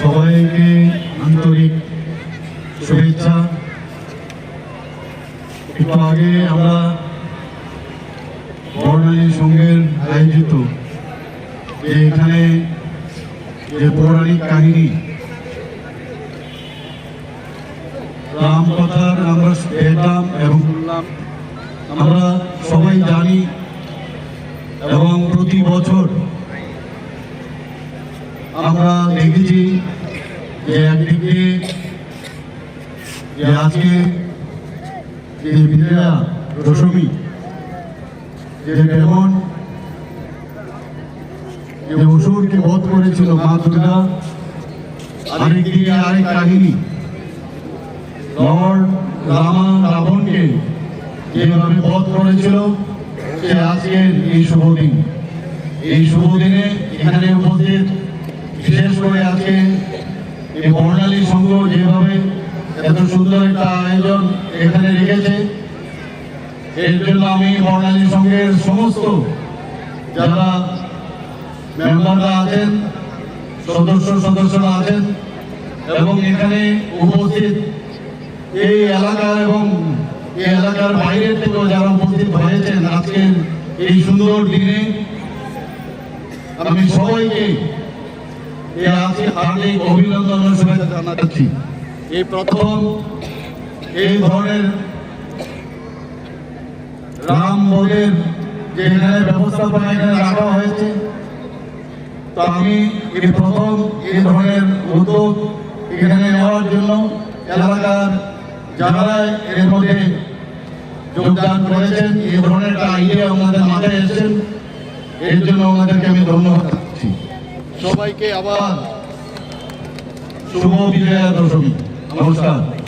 সবাইকে আন্তরিক শুভেচ্ছা। একটু আগে আমরা বর্ণালী সঙ্গের আয়োজিত যে এখানে যে পৌরাণিক কাহিনী, রাম কথার আমরা পেতাম এবং আমরা সবাই জানি এবং প্রতি বছর আমরা দেখেছি যে একদিকে যে আজকে বিজয়া দশমী যেমন অসুরকে বধ করেছিল মা দুর্গা, আরেকদিকে আরেক কাহিনী। লর্ড রামা রাবণকে যেভাবে বধ করেছিল, সে আজকের এই শুভ দিন। এই শুভ দিনে এখানে উপস্থিত বিশেষ করে আজকে এই বর্ণালী সংঘ যেভাবে এত সুন্দর একটা আয়োজন এখানে রেখেছে, এর জন্য আমি বর্ণালী সংঘের সমস্ত যারা মেম্বাররা আছেন, সদস্য সদস্যরা আছেন এবং এখানে উপস্থিত এই এলাকা এবং এই এলাকার বাইরের থেকেও যারা উপস্থিত হয়েছেন আজকের এই সুন্দর দিনে, আমি সবাইকে অভিনন্দন প্রথম এই ধরনের রাম এখানে হয়েছে, তো আমি প্রথম ধরনের উদ্যোগ এখানে নেওয়ার জন্য এলাকার যারা এর মধ্যে যোগদান করেছেন, এই ধরনের একটা আমাদের মাথায় এসেছেন এর জন্য ওনাদেরকে আমি ধন্যবাদ। সবাইকে আবার শুভ বিজয়া দশমী নমস্কার।